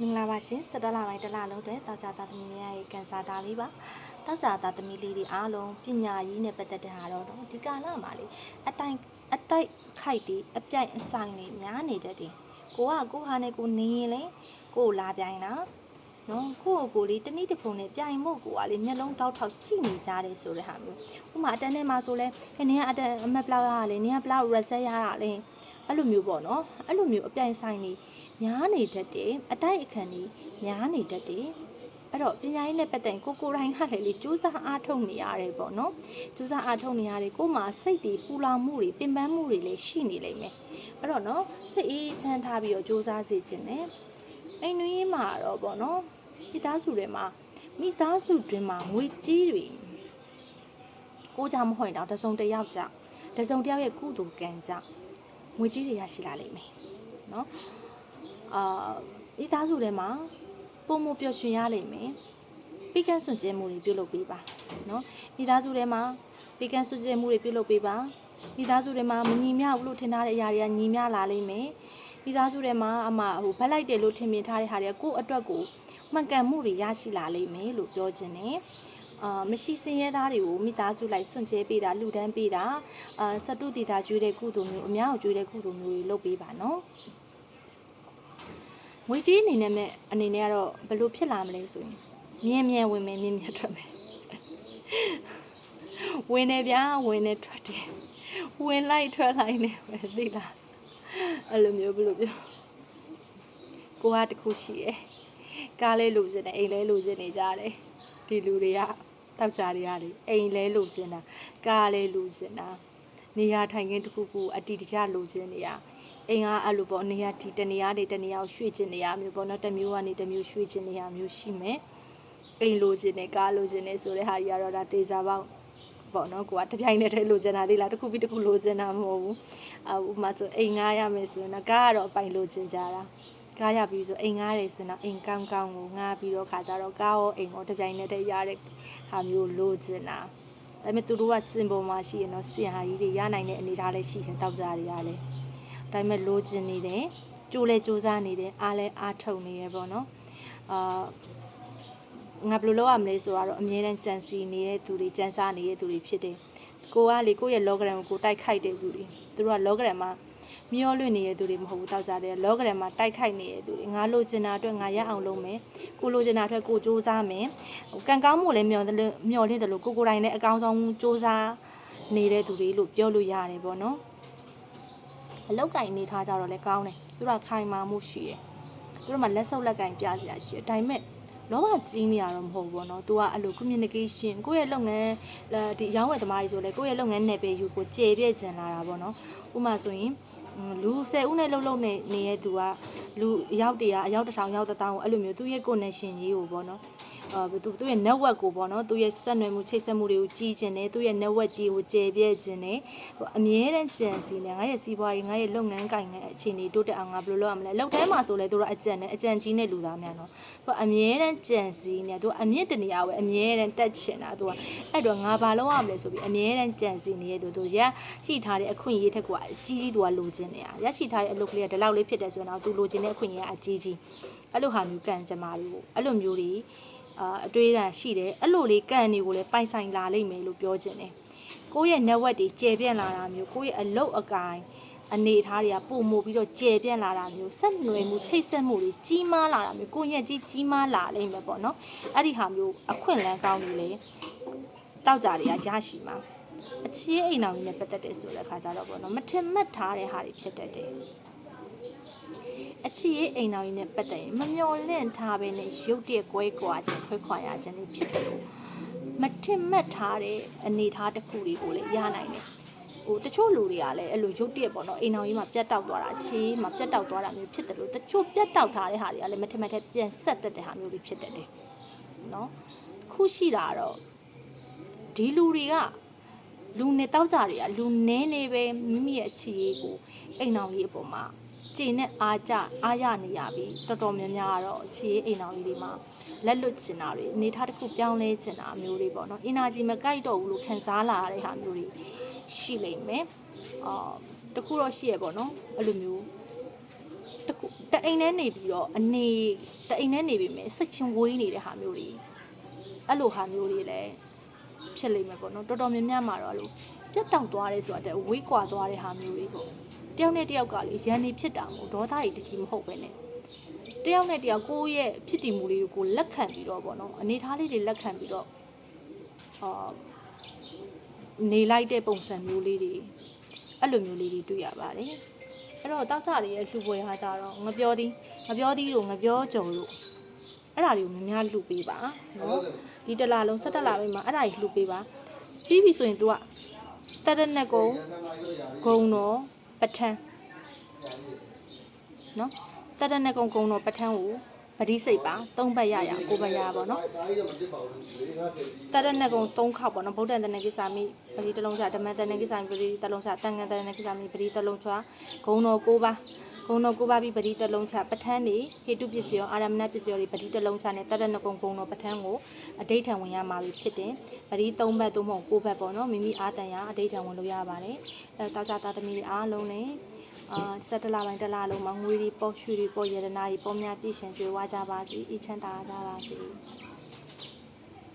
မင်္ဂလာပါရှင်စတလပိုင်းတစ်လလုံးတဲ့တောက်ကြသားသမီးများရဲ့ကန်စာတာလေးပါတောက်ကြသားသမီးလေးတွေအားလုံးပညာရေးနဲ့ပတ်သက်တဲ့ဟာတော့ဒီကာလမှာလေအတိုင်အတိုက်ခိုက်တွေအပြိုင်အဆိုင်တွေများနေတတ်တယ်ကိုကကိုဟာနဲ့ကိုနေရင်လေကိုကိုလာပြိုင်တာနော်ကိုကိုကိုလေးတနည်းတစ်ဖုံနဲ့ပြိုင်မို့ကိုကလေမျက်လုံးတောက်ထောက်ကြည့်နေကြတယ်ဆိုတဲ့ဟာမျိုးဥပမာအတန်းထဲမှာဆိုလဲနင်ကအတန်းအမက်ပလောက်ရတာလေနင်ကဘလောက် reset ရတာလေ အဲ့လိုမျိုးပေါ့နော်အဲ့လိုမျိုးအပြိုင်ဆိုင်နေများနေတတ်တယ်အတိုက်အခန့်နေများနေတတ်တယ်အဲ့တော့ပညာရေးနဲ့ပတ်သက်ရင်ကိုကိုတိုင်းကလည်းလေစူးစမ်းအားထုတ်နေရတယ်ပေါ့နော်စူးစမ်းအားထုတ်နေရတယ်ကို့မှာစိတ်တွေပူလောင်မှုတွေပင်ပန်းမှုတွေလည်းရှိနေလိမ့်မယ်အဲ့တော့နော်စိတ်အေးချမ်းထားပြီးတော့စူးစမ်းစေခြင်းနဲ့အိမ်တွင်းမှာတော့ပေါ့နော်မိသားစုတွေမှာမိသားစုတွင်မှာငွေကြီးတွေကိုကြမဟုတ်ရင်တော့တစုံတစ်ယောက်ကြောင့်တစုံတစ်ယောက်ရဲ့ကုသိုလ်ကံကြောင့် ငွေကြီးတွေရရှိလာလိမ့်မယ်နော်အာမိသားစုထဲမှာပုံမပျော်ရွှင်ရလိမ့်မယ်ပိကန်းစွန့်ကြဲမှုတွေပြုလုပ်ပေးပါနော်မိသားစုထဲမှာပိကန်းစွန့်ကြဲမှုတွေပြုလုပ်ပေးပါမိသားစုထဲမှာမညီမျှဘူးလို့ထင်ထားတဲ့အရာတွေကညီမျှလာလိမ့်မယ်မိသားစုထဲမှာအမဟိုဗက်လိုက်တယ်လို့ထင်မြင်ထားတဲ့ဟာတွေကကိုယ့်အတွက်ကိုမှန်ကန်မှုတွေရရှိလာလိမ့်မယ်လို့ပြောခြင်းနဲ့ အာမရှိစင်ရဲသားတွေကိုမိသားစုလိုက်စွန့်ကြဲပေးတာလူဒန်းပေးတာအာစတုတီတာကျွေးတဲ့ကုသိုလ်မျိုးအများကိုကျွေးတဲ့ကုသိုလ်မျိုးတွေလုပ်ပေးပါနော်ငွေကြီးအနေနဲ့မဲ့အနေနဲ့ကတော့ဘယ်လိုဖြစ်လာမလဲဆိုရင်မြဲမြဲဝင်မယ်မြင်းမြဲထွက်မယ်ဝင်နေဗျာဝင်နေထွက်တယ်ဝင်လိုက်ထွက်လိုက်နေပဲသိလားအဲ့လိုမျိုးဘယ်လိုပြောကိုကတခုရှိရယ်ကားလဲလိုချင်တယ်အိမ်လဲလိုချင်နေကြတယ် ဒီလူတွေကတောက်ကြတွေကလေအိမ်လဲလိုချင်တာကားလဲလိုချင်တာနေရာထိုင်ခင်းတစ်ခုခုအတီတကျလိုချင်နေရအိမ်ကအဲ့လိုပေါ့နေရာဒီတနေရာနေတနေရာကိုရွှေ့ခြင်းနေရမျိုးပေါ့နော်တစ်မျိုးကနေတစ်မျိုးရွှေ့ခြင်းနေရမျိုးရှိမယ်အိမ်လိုချင်နေကားလိုချင်နေဆိုတဲ့ဟာကြီးကတော့ဒါတေချာပေါက်ပေါ့နော်ကိုကတပြိုင်တည်းတည်းလိုချင်တာလေးလားတစ်ခုပြီးတစ်ခုလိုချင်တာမဟုတ်ဘူးအဥပမာဆိုအိမ်ငားရမယ်ဆိုရင်တော့ကားကတော့အပိုင်လိုချင်ကြတာ ကားရပြီဆိုအိမ်ငားတယ်ဆိုရင်တော့အိမ်ကောင်းကောင်းကိုငားပြီးတော့ခါကြတော့ကားရောအိမ်ရောတပြိုင်တည်းတည်းရတဲ့ဟာမျိုးလိုချင်တာဒါပေမဲ့သူတို့ကစင်ပေါ်မှာရှိရင်တော့စင်ဟာကြီးတွေရနိုင်တဲ့အနေအထားလေးရှိတယ်တောက်ကြတွေကလည်းဒါပေမဲ့လိုချင်နေတယ်ကြိုးလဲကြိုးစားနေတယ်အားလဲအားထုတ်နေရပေါ့နော်အာငါဘယ်လိုလုပ်ရမလဲဆိုတော့အမြဲတမ်းကြံစီနေတဲ့သူတွေကြံစားနေတဲ့သူတွေဖြစ်တယ်ကိုကလေကိုယ့်ရဲ့ logram ကိုကိုတိုက်ခိုက်တဲ့သူတွေသူတို့က logram မှာ မျောလွင့်နေတဲ့သူတွေမဟုတ်ဘူးတောက်ကြတယ် logram မှာတိုက်ခိုက်နေတဲ့သူတွေငါလိုချင်တာအတွက်ငါရအောင်လုပ်မယ်ကိုလိုချင်တာအတွက်ကိုစူးစမ်းမယ်ဟိုကံကောင်းမှုလည်းမျောတယ်မျောလင့်တယ်လို့ကိုကိုယ်တိုင်လည်းအကောင်းဆုံးစူးစမ်းနေတဲ့သူတွေလို့ပြောလို့ရတယ်ပေါ့နော်အလောက်ကင်နေထားကြတော့လည်းကောင်းတယ်သူတို့ကခိုင်မာမှုရှိတယ်သူတို့မှလက်ဆုပ်လက်ကင်ပြစရာရှိတယ်ဒါပေမဲ့လောဘကြီးနေရတော့မဟုတ်ဘူးပေါ့နော်။ तू ကအဲ့လို communication ကိုယ့်ရဲ့လုပ်ငန်းဒီရောင်းဝယ်သမားကြီးဆိုလဲကိုယ့်ရဲ့လုပ်ငန်းနယ်ပယ်ယူကိုကျေပြည့်ကျင်လာတာပေါ့နော်။ဥပမာဆိုရင် လူ10ဦးနဲ့လှုပ်လှုပ်နေနေတဲ့သူကလူအယောက်တရာအယောက်တစ်ထောင်ယောက်တစ်တောင်းကိုအဲ့လိုမျိုးသူ့ရဲ့ connection ကြီးကိုပေါ့နော်။ အာသူသူ့ရဲ့ network ကိုပေါ့နော်သူ့ရဲ့ဆက်နွယ်မှုချိတ်ဆက်မှုတွေကိုကြီးကျင်တယ်သူ့ရဲ့ network ကြီးကိုကျေပြည့်ကျင်တယ်သူအမြဲတမ်းကြံစီနေငါရဲ့စီးပွားရေးငါရဲ့လုပ်ငန်းကိုင်ငန်းအခြေအနေတိုးတက်အောင်ငါဘယ်လိုလုပ်ရမလဲလောက်ထဲမှာဆိုလဲသူတို့အကြံနဲ့အကြံကြီးနဲ့လူသားများနော်သူအမြဲတမ်းကြံစီနေသူအမြင့်တနေရာပဲအမြဲတမ်းတက်ချင်တာသူကအဲ့တော့ငါဘာလုပ်ရမလဲဆိုပြီးအမြဲတမ်းကြံစီနေရသူသူရရှိထားတဲ့အခွင့်အရေးထက်ကအကြီးကြီးသူကလိုချင်နေတာရရှိထားတဲ့အလုပ်ကလေးကဒီလောက်လေးဖြစ်တယ်ဆိုတော့သူလိုချင်တဲ့အခွင့်အရေးကအကြီးကြီးအဲ့လိုဟာမျိုးကံကြမ္မာတွေကိုအဲ့လိုမျိုးတွေ အာအတွေးအံရှိတယ်အဲ့လိုလေးကံတွေကိုလည်းပိုင်ဆိုင်လာလိမ့်မယ်လို့ပြောချင်တယ်ကိုယ့်ရဲ့ network တွေကျယ်ပြန့်လာတာမျိုးကိုယ့်ရဲ့အလုပ်အကိုင်အနေအထားတွေကပုံမှုပြီးတော့ကျယ်ပြန့်လာတာမျိုးဆက်နွယ်မှုချိတ်ဆက်မှုတွေကြီးမားလာတာမျိုးကိုယ့်ရဲ့ကြီးကြီးမားလာလိမ့်မယ်ပေါ့နော်အဲ့ဒီဟာမျိုးအခွင့်အလမ်းကောင်းတွေလေတောက်ကြတွေကရရှိမှာအချေးအိမ်အောင်ကြီးနဲ့ပတ်သက်တယ်ဆိုတဲ့အခါကျတော့ပေါ့နော်မထင်မှတ်ထားတဲ့ဟာတွေဖြစ်တတ်တယ် အချီရဲ့အိမ်တော်ကြီးနဲ့ပတ်သက်ရင်မမျော်လင့်ထားပဲနဲ့ရုတ်တရက်ကွဲကွာခြင်းခွဲခွာရခြင်းတွေဖြစ်တယ်လို့မထင်မှတ်ထားတဲ့အနေအထားတစ်ခုတွေကိုလည်းရနိုင်တယ်ဟိုတချို့လူတွေကလည်းအဲ့လိုရုတ်တရက်ပေါ့နော်အိမ်တော်ကြီးမှာပြတ်တောက်သွားတာချေးမှာပြတ်တောက်သွားတာမျိုးဖြစ်တယ်လို့တချို့ပြတ်တောက်ထားတဲ့ဟာတွေကလည်းမထင်မှတ်တဲ့ပြန်ဆက်တက်တဲ့ဟာမျိုးတွေဖြစ်တတ်တယ်နော်ခုရှိတာကတော့ဒီလူတွေကလူနေတောက်ကြတွေကလူနဲနေပဲမိမိရဲ့အခြေရေးကိုအိမ်တော်ကြီးအပေါ်မှာ ကျင့်နဲ့အားကြအားရနေရပြီတော်တော်များများကတော့အခြေရေးအိမ်တော်ကြီးတွေမှာလက်လွတ်ချင်တာတွေအနေထားတစ်ခုပြောင်းလဲချင်တာမျိုးတွေပေါ့နော် energy မကိုက်တော့ဘူးလို့ခံစားလာရတဲ့ဟာမျိုးတွေရှိလိမ့်မယ်အာတခုတော့ရှိရပေါ့နော်အဲ့လိုမျိုးတခုတအိမ်ထဲနေပြီးတော့အနေတအိမ်ထဲနေပြီးမယ်စိတ်ချင်းဝေးနေတဲ့ဟာမျိုးတွေအဲ့လိုဟာမျိုးတွေလည်းဖြစ်လိမ့်မယ်ပေါ့နော်တော်တော်များများမှာတော့အဲ့လိုပြတ်တောက်သွားတယ်ဆိုတာတဲ့ဝေးကွာသွားတဲ့ဟာမျိုးတွေပေါ့ တယောက်နဲ့တယောက်ကလေရန်နေဖြစ်တာမဟုတ်ဒေါသတွေတကြီးမဟုတ်ပဲနဲ့တယောက်နဲ့တယောက်ကိုယ့်ရဲ့ဖြစ်တည်မှုလေးကိုလက်ခံပြီးတော့ပေါ့နော်အနေထားလေးတွေလက်ခံပြီးတော့အာနေလိုက်တဲ့ပုံစံမျိုးလေးတွေအဲ့လိုမျိုးလေးတွေတွေ့ရပါတယ်အဲ့တော့တောက်ကြတွေရဲ့လူပွဲဟာကြတော့ငပြောသည်ငပြောသည်တို့ငပြောကြုံလို့အဲ့ဒါတွေကိုများများလှူပေးပါနော်ဒီတစ်လားလုံး17လပိုင်းမှာအဲ့ဒါကြီးလှူပေးပါပြီးပြီဆိုရင် तू ကတရနဲ့ကုံဂုံတော် ပထန်းနော်တရနဲ့ကုံဂုံတော်ပထန်းကိုပတိစိတ်ပါ၃ဘက်ရရကိုဘက်ရပါတော့နော်တရဏဂုံ၃ခေါက်ပေါ့နော်ဗုဒ္ဓတဏ္ဍကိစာမိ ပရိတလုံးချဓမ္မတဏ္ဍကိစာမိပရိတလုံးချတန်ငန်တဏ္ဍကိစာမိပရိတလုံးချဂုံတော်၉ပါးဂုံတော်၉ပါးပြီးပရိတလုံးချပဋ္ဌာန်းနေဟေတုပစ္စယောအာရမဏပစ္စယောတွေပရိတလုံးချနဲ့တရဏဂုံဂုံတော်ပဋ္ဌာန်းကိုအဋိဌံဝင်ရမှာပြီဖြစ်တယ်ပရိ၃ဘက်သို့မဟုတ်၉ဘက်ပေါ့နော်မိမိအာတန်ရအဋိဌံဝင်လို့ရပါတယ်အဲတောက်ကြတာသမီးတွေအားလုံးနဲ့အာစက်တလာပိုင်းတစ်လလုံးမှာငွေတွေပေါ့ရွှေတွေပေါ့ရတနာတွေပေါ့များပြည့်ရှင်ကြွယ်ဝကြပါစေအချမ်းသာကြပါစေ